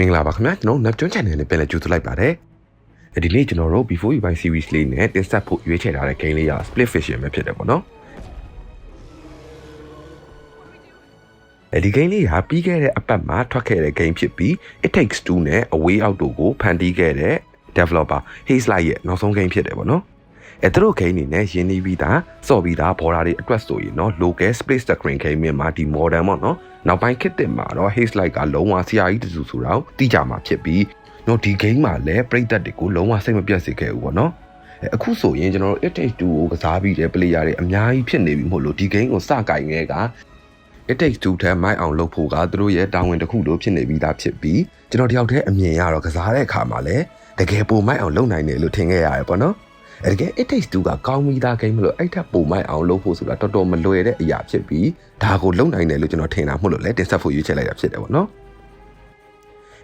မင်္ဂလာပါခင်ဗျာကျွန်တော် Neptune Channel နဲ့ပြန်လည်ကြိုဆိုလိုက်ပါတယ်အဲဒီနေ့ကျွန်တော်တို့ Before You Buy Series လေးနဲ့တင်ဆက်ဖို့ရွေးချယ်ထားတဲ့ game လေးက Split Fiction ပဲဖြစ်တယ်ပေါ့နော်အဲဒီ game လေးကပြီးခဲ့တဲ့အပတ်မှာထွက်ခဲ့တဲ့ game ဖြစ်ပြီး It Takes Two နဲ့ A Way Out တို့ကိုဖန်တီးခဲ့တဲ့ developer Haze Light ရဲ့နောက်ဆုံး game ဖြစ်တယ်ပေါ့နော် အဲသူတို့ game နေနဲ့ရင်းနှီးပြီးသားစော့ပြီးသားဘော်ဒါတွေအတွက်ဆိုရင်တော့ local space screen game မှာဒီ modern ပေါ့နော်နောက်ပိုင်းခေတ်တင်မှာတော့ Haze Light ကလုံးဝဆရာကြီးတူဆိုတော့တိကြမှာဖြစ်ပြီးနော်ဒီ game မှာလည်းပရိသတ်တွေကိုလုံးဝစိတ်မပြတ်စေခဲ့ဘူးပေါ့နော်အဲအခုဆိုရင်ကျွန်တော်တို့ It Takes Two ကိုကစားပြီးတဲ့ player တွေအများကြီးဖြစ်နေပြီမဟုတ်လို့ဒီ game ကိုစကင်ခဲ့က It Takes Two ထဲမိုက်အောင်လုပ်ဖို့ကသူတို့ရဲ့တာဝန်တစ်ခုလိုဖြစ်နေပြီးသားဖြစ်ပြီးကျွန်တော်တယောက်တည်းအမြင်ရတော့ကစားတဲ့အခါမှာလည်းတကယ်ပိုမိုက်အောင်လုပ်နိုင်တယ်လို့ထင်ခဲ့ရတယ်ပေါ့နော် အဲတကယ် It Takes Two ကကောင်းပြီးသား game မလို့အဲ့ထက်ပိုမိုက်အောင်လုပ်ဖို့ဆိုတာတော်တော်မလွယ်တဲ့အရာဖြစ်ပြီးဒါကိုလုပ်နိုင်တယ်လို့ကျွန်တော်ထင်တာမဟုတ်လို့လည်းတင်ဆက်ဖို့ရွေးချယ်လိုက်တာဖြစ်တယ်ပေါ့နော်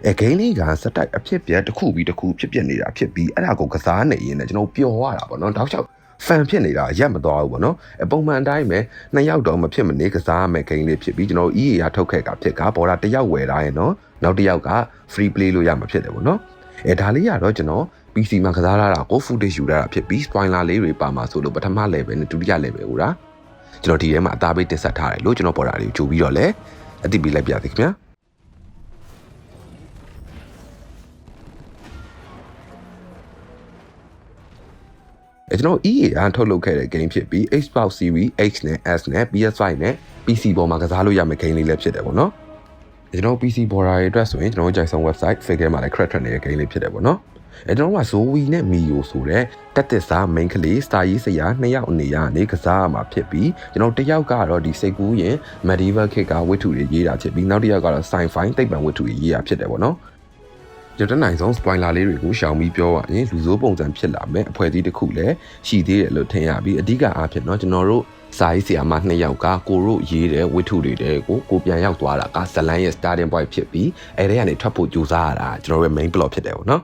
အဲဂိမ်းလေးကစတိုက်အဖြစ်ပြက်တစ်ခုပြီးတစ်ခုဖြစ်ပြနေတာဖြစ်ပြီးအဲ့ဒါကိုကစားနေရင်လည်းကျွန်တော်ပျော်ရတာပေါ့နော်တောက်လျှောက်ဖန်ဖြစ်နေတာရက်မသွားဘူးပေါ့နော်အပုံမှန်အတိုင်းပဲနှစ်ယောက်တော့မဖြစ်မနေကစားရမယ့်ဂိမ်းလေးဖြစ်ပြီးကျွန်တော် EA ရထုတ်ခဲ့တာဖြစ်ကဘော်ဒါတစ်ယောက်ဝယ်ထားရင်နော်နောက်တစ်ယောက်က free play လို့ရမှာဖြစ်တယ်ပေါ့နော် အဲဒါလေးကတော့ကျွန်တော် PC မှာကစားရတာကို footage ယူရတာဖြစ်ပြီး spoiler လေးတွေပါမှာဆိုလို့ပထမ level နဲ့ဒုတိယ level ကိုဒါကျွန်တော်ဒီထဲမှာအသားပေးတင်ဆက်ထားတယ်လို့ကျွန်တော်ပေါ်တာလေးကိုကြိုပြီးတော့လဲအတိပေးလိုက်ပြသေးခင်ဗျာအဲကျွန်တော် EA အထုတ်လုပ်ခဲ့တဲ့ game ဖြစ်ပြီး Xbox Series X နဲ့ S နဲ့ PS5 နဲ့ PC ပေါ်မှာကစားလို့ရမယ့် game လေးလည်းဖြစ်တယ်ပေါ့နော်အဲ ကျွန်တော် PC ပေါ်တာတွေအတွက်ဆိုရင်ကျွန်တော်ကြိုက်ဆုံး website Figure မှာလည်း crack ထွက်နေတဲ့ game လေးဖြစ်တယ်ပေါ့နော်အဲကျွန်တော်က Zoe နဲ့ Mio ဆိုတဲ့တက်တက်စား main ကလေး star ကြီးစရာနှစ်ယောက်အနေရနေကစားရမှာဖြစ်ပြီးကျွန်တော်တစ်ယောက်ကတော့ဒီစိတ်ကူးရင် medieval ခေတ်ကဝတ္ထုတွေရေးတာဖြစ်ပြီးနောက်တစ်ယောက်ကတော့ sci-fi သိပ္ပံဝတ္ထုတွေရေးတာဖြစ်တယ်ပေါ့နော်ရတဲ့နိုင်ဆုံး spoiler လေးတွေကိုရှောင်ပြီးပြောရရင်လူစိုးပုံစံဖြစ်လာမယ်အဖွဲ့အစည်းတစ်ခုလည်းရှိသေးတယ်လို့ထင်ရပြီးအဓိကအားဖြင့်เนาะကျွန်တော်တို့ စာရေးဆရာမနှစ်ယောက်ကကိုတို့ရေးတဲ့ဝတ္ထုတွေတဲ့ကိုကိုပြန်ရောက်သွားတာကဇလန်ရဲ့ starting point ဖြစ်ပြီးအဲ့ဒီကနေထွက်ဖို့ကြိုးစားရတာကျွန်တော်တို့ရဲ့ main plot ဖြစ်တယ်ပေါ့နော်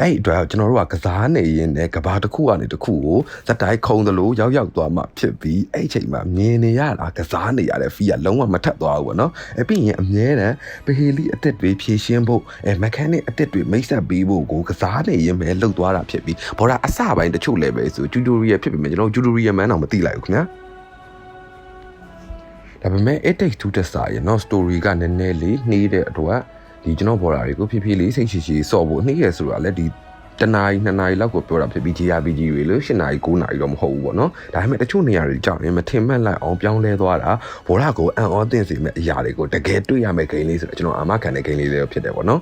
အဲ့ဒီအတွက်ကျွန်တော်တို့ကကစားနေရင်လည်းကဘာတစ်ခုကနေတစ်ခုကိုဇက်တိုင်းခုံသလိုရောက်ရောက်သွားမှဖြစ်ပြီးအဲ့ဒီအချိန်မှာမြင်နေရတာကစားနေရတဲ့ဖီးကလုံးဝမထက်သွားဘူးပေါ့နော်အဲ့ပြီးရင်အမြဲတမ်းပဟေလီအစ်စ်တွေဖြည့်ရှင်းဖို့အဲမက်ခနစ်အစ်စ်တွေမိတ်ဆက်ပေးဖို့ကိုကစားနေရင်ပဲလှုပ်သွားတာဖြစ်ပြီးဘော်ဒါအစပိုင်းတချို့လည်းပဲဆိုကျူတိုရီယယ်ဖြစ်ပေမဲ့ကျွန်တော်ကျူတိုရီယယ်မန်းတော့မသိလိုက်ဘူးခင်ဗျာဒါပေမဲ့ it takes two တက်စာရနော် story ကနည်းနည်းလေးနှီးတဲ့အတွက် ဒီကျွန်တော်ဘော်ဒါတွေကိုဖြည်းဖြည်းလေးစိတ်ရှိရှိစော့ဖို့နှီးရဆိုတာလည်းဒီတနားရီနှစ်နာရီလောက်ကိုပြောတာဖြစ်ပြီး JRPG တွေလို့၈နာရီ9နာရီတော့မဟုတ်ဘူးပေါ့နော်ဒါပေမဲ့တချို့နေရာတွေကြောင့်ရင်မထင်မှတ်လိုက်အောင်ပြောင်းလဲသွားတာဘော်ဒါကိုအံ့ဩသင့်စေမဲ့အရာတွေကိုတကယ်တွေ့ရမယ့်ဂိမ်းလေးဆိုတော့ကျွန်တော်အာမခံတဲ့ဂိမ်းလေးလေးဖြစ်တယ်ပေါ့နော်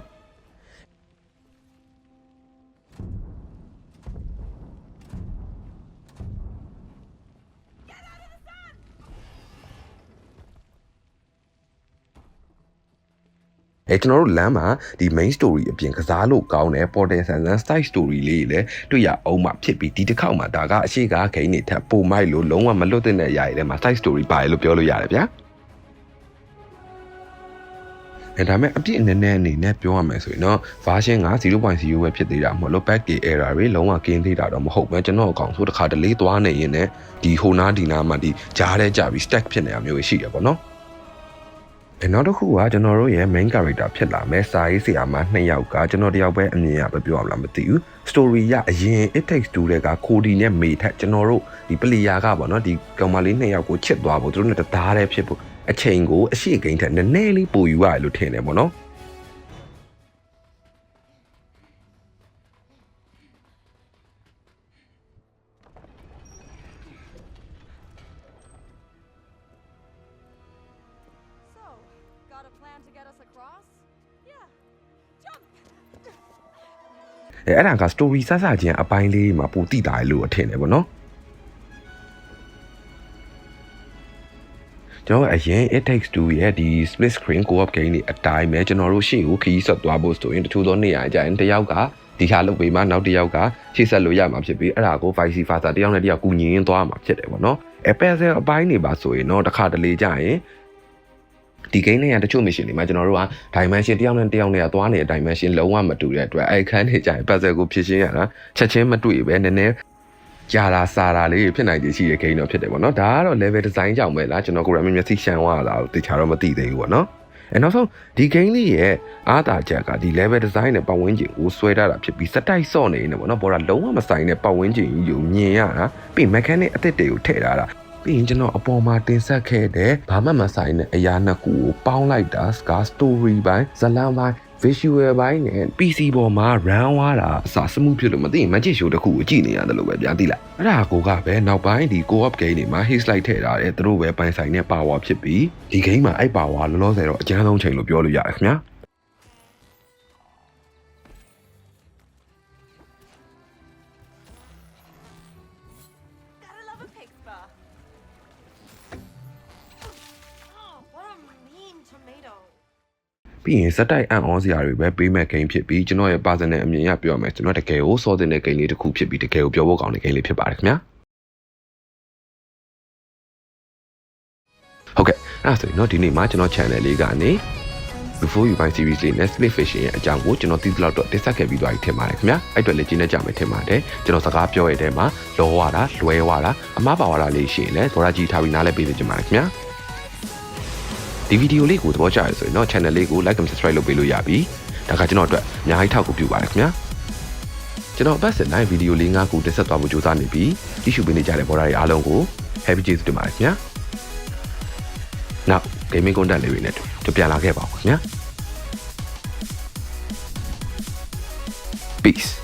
အဲကျွန်တော်တို့လမ်းမှာဒီ main story အပြင်ကစားလို့ကောင်းတဲ့ portal ဆန်ဆန် side story လေးတွေလည်းတွေ့ရအောင်မှဖြစ်ပြီးဒီတစ်ခေါက်မှာဒါကအရှိကားဂိမ်းတွေထပ်ပိုမိုက်လို့လုံးဝမလွတ်တဲ့အရာတွေထဲမှာ side story ပါတယ်လို့ပြောလို့ရတယ်ဗျာအဲဒါမဲ့အပြည့်အနေနဲ့အနေနဲ့ပြောရမယ်ဆိုရင်တော့ version က0.0ပဲဖြစ်သေးတာမဟုတ်လို့ pack error တွေလုံးဝကင်းသေးတာတော့မဟုတ်ပဲကျွန်တော်အကောင်ဆိုတခါတလေသွားနေရင်လည်းဒီဟိုနာဒီနာမှာဒီကြားထဲကြပြီး stack ဖြစ်နေတာမျိုးရှိတယ်ပေါ့နော်အဲ နောက်တစ်ခုကကျွန်တော်တို့ရဲ့ main character ဖြစ်လာမယ်စာရေးဆရာမနှစ်ယောက်ကကျွန်တော်တယောက်ပဲအမြင်ရပဲပြောရမလားမသိဘူး story ရအရင် it takes two တဲ့ကကိုဒီနဲ့မေထက်ကျွန်တော်တို့ဒီ player ကပေါ့နော်ဒီကောင်မလေးနှစ်ယောက်ကိုချစ်သွားဖို့သူတို့နဲ့တသားတည်းဖြစ်ဖို့အချိန်ကိုအရှိကိန်းထက်နည်းနည်းလေးပိုယူရတယ်လို့ထင်တယ်ပေါ့နော် plan to get us across? Yeah. Jump! အဲအဲ့ဒါက story စစချင်းအပိုင်းလေးမှာပိုတိတာလေလို့ထင်တယ်ပေါ့နော်ကျွန်တော်အရင် it takes two ရဲ့ဒီ split screen co-op game တွေအတိုင်းပဲကျွန်တော်တို့ရှေ့ကိုခရီးဆက်သွားဖို့ဆိုရင်တချို့သောနေရာကြရင်တယောက်ကဒီဟာလုပ်ပေးမှနောက်တစ်ယောက်ကရှေ့ဆက်လို့ရမှာဖြစ်ပြီးအဲ့ဒါကို vice versa တယောက်နဲ့တယောက်ကူညီရင်းသွားမှာဖြစ်တယ်ပေါ့နော်အဲ puzzle အပိုင်းတွေပါဆိုရင်တော့တစ်ခါတလေကြရင် ဒီ game နဲ့ရတချို့ mission တွေမှာကျွန်တော်တို့က dimension တယောက်နဲ့တယောက်နဲ့ကသွားနေတဲ့ dimension လုံးဝမတူတဲ့အတွက်အဲ့ခန်းနေကြရင် puzzle ကိုဖြည့်ရှင်းရတာချက်ချင်းမတွေ့ပဲနည်းနည်းကြာလာစာတာလေးဖြစ်နိုင်ခြေရှိတဲ့ game တော့ဖြစ်တယ်ပေါ့နော်ဒါကတော့ level design ကြောင့်ပဲလားကျွန်တော်ကိုယ်ရမျက်စိရှမ်းသွားတာကိုတခြားတော့မသိသေးဘူးပေါ့နော်အဲနောက်ဆုံးဒီ game လေးရဲ့အားသာချက်ကဒီ level design နဲ့ပတ်ဝန်းကျင်ကိုဆွဲထားတာဖြစ်ပြီးစတိုက်ဆော့နေနေပေါ့နော်ဘောတာလုံးဝမဆိုင်တဲ့ပတ်ဝန်းကျင်ကြီးကိုမြင်ရတာပြီး mechanic အသစ်တွေကိုထည့်ထားတာ ပြီးရင်ကျွန်တော်အပေါ်မှာတင်ဆက်ခဲ့တဲ့ဘာမှမဆိုင်တဲ့အရာနှစ်ခုကိုပေါင်းလိုက်တာ Scar Story ပိုင်းဇလန်ပိုင်း visual ဘိုင်းနဲ့ PC ပေါ်မှာ run သွားတာအစစမှုဖြစ်လို့မသိရင် magic show တစ်ခုကိုကြည့်နေရတယ်လို့ပဲဗျာသိလားအဲ့ဒါကိုကပဲနောက်ပိုင်းဒီ co-op game တွေမှာ haste light ထည့်ထားတယ်သူတို့ပဲပိုင်ဆိုင်တဲ့ power ဖြစ်ပြီးဒီ game မှာအဲ့ power လောလောဆယ်တော့အကျန်းဆုံးချိန်လို့ပြောလို့ရတယ်ခင်ဗျာ ပြီးရင်စက်တိုက်အံ့ဩစရာတွေပဲပေးမဲ့ game ဖြစ်ပြီးကျွန်တော်ရဲ့ personal အမြင်အရပြောရမယ်ကျွန်တော်တကယ်ကိုစောတင်တဲ့ game လေးတစ်ခုဖြစ်ပြီးတကယ်ကိုပြောဖို့ကောင်းတဲ့ game လေးဖြစ်ပါတယ်ခင်ဗျာဟုတ်ကဲ့အဲ့ဒါဆိုရင်တော့ဒီနေ့မှာကျွန်တော် channel လေးကနေ before you buy series လေးနဲ့ split fish ရဲ့အကြောင်းကိုကျွန်တော်သိသလောက်တော့တင်ဆက်ခဲ့ပြီးသွားပြီထင်ပါတယ်ခင်ဗျာအဲ့အတွက်လည်းကျင်းနေကြမယ်ထင်ပါတယ်ကျွန်တော်စကားပြောရတဲ့မှာလောဝတာလွဲဝတာအမားပါဝတာလေးရှိရင်လည်းဒေါ်လာကြီးထားပြီးနားလဲပေးစေချင်ပါတယ်ခင်ဗျာ ဒီဗီဒီယိုလေးကိုသဘောကျရဆိုရင်တော့ channel လေးကို like and subscribe လုပ်ပေးလို့ရပြီဒါကကျွန်တော်အတွက်အများကြီးထောက်ကူပြုပါတယ်ခင်ဗျာကျွန်တော်အပတ်စဉ်တိုင်းဗီဒီယိုလေး၅ခုတင်ဆက်သွားဖို့ကြိုးစားနေပြီးကြည့်ရှုပေးနေကြတဲ့ဘော်ဒါတွေအားလုံးကို happy ကျေးဇူးတင်ပါတယ်ခင်ဗျာနောက် gaming content လေးတွေနဲ့တူပြန်လာခဲ့ပါဦးခင်ဗျာ Peace.